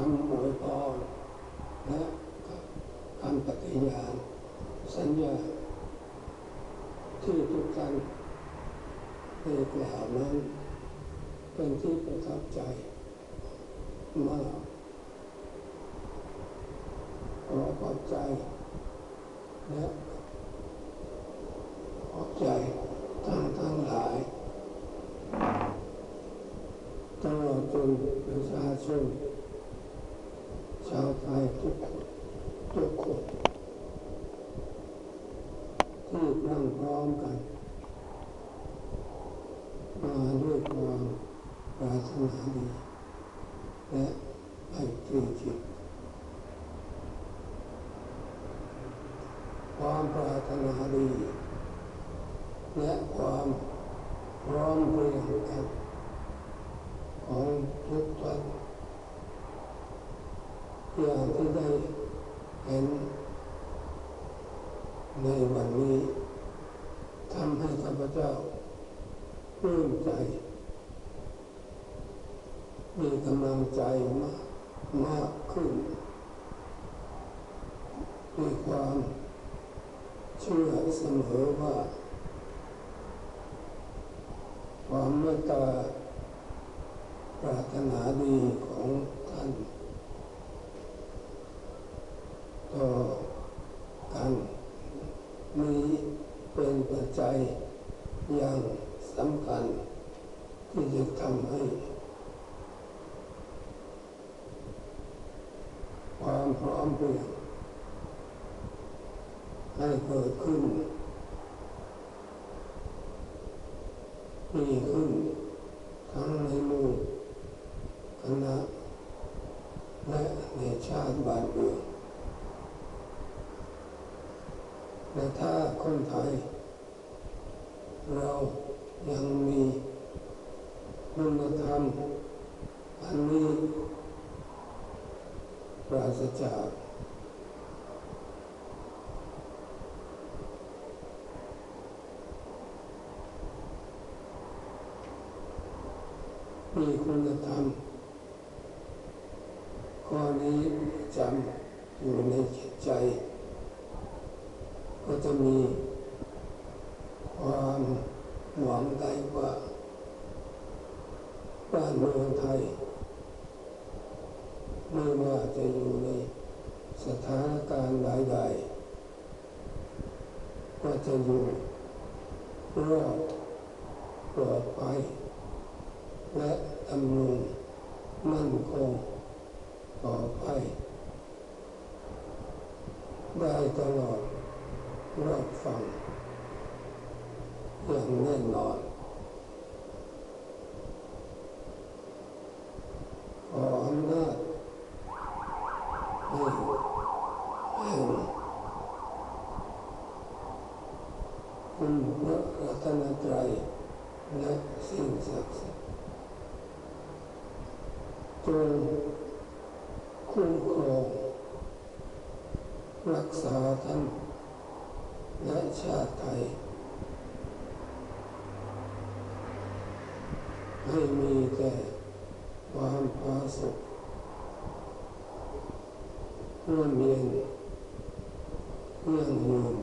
คำอวยพรและคำปฏิญาณสัญญา ที่ทุกท่านได้กล่าวนั้น เป็นที่ประทับใจมากขอขอบใจและขอบใจท่านทั้งหลายตลอดจนประชาชน พร้อมกัน มาด้วยความปรารถนาดีและไอ้ตรีจิต ความปรารถนาดี และความพร้อมเรียงกันของทุกท่านอย่างที่ได้เห็นในวันนี้ ทำให้ข้าพเจ้าปลื้มใจ มีกำลังใจมากมากขึ้นด้วยความเชื่อเสมอว่า ความเมตตาปรารถนาดีของท่านต่อกันนี้เป็นปัจจัย อย่างสำคัญที่จะทำให้ ความพร้อมเพรียงให้เกิดขึ้นมีขึ้นทั้งในหมู่คณะและในชาติบ้านเมืองและถ้าคนไทย เรายังมีคุณธรรม อันนี้ปราศจากมีคุณธรรมข้อนี้จำอยู่ในจิตใจ ก็จะมี ความหวังได้ว่าบ้านเมืองไทยไม่ว่าจะอยู่ในสถานการณ์ใดๆก็จะอยู่รอดปลอดภัยและดำรงมั่นคงต่อไปได้ตลอดรอบฟังอย่า งแน่นอนขออำนาจให้คุณพระรัตนตรัยและสิ่งศักดิ์สิทธิ์จงคุ้มครองรักษาท่านและชาติไทย ให้มีแต่ความผาสุกร่วมเย็นเรื่องยืน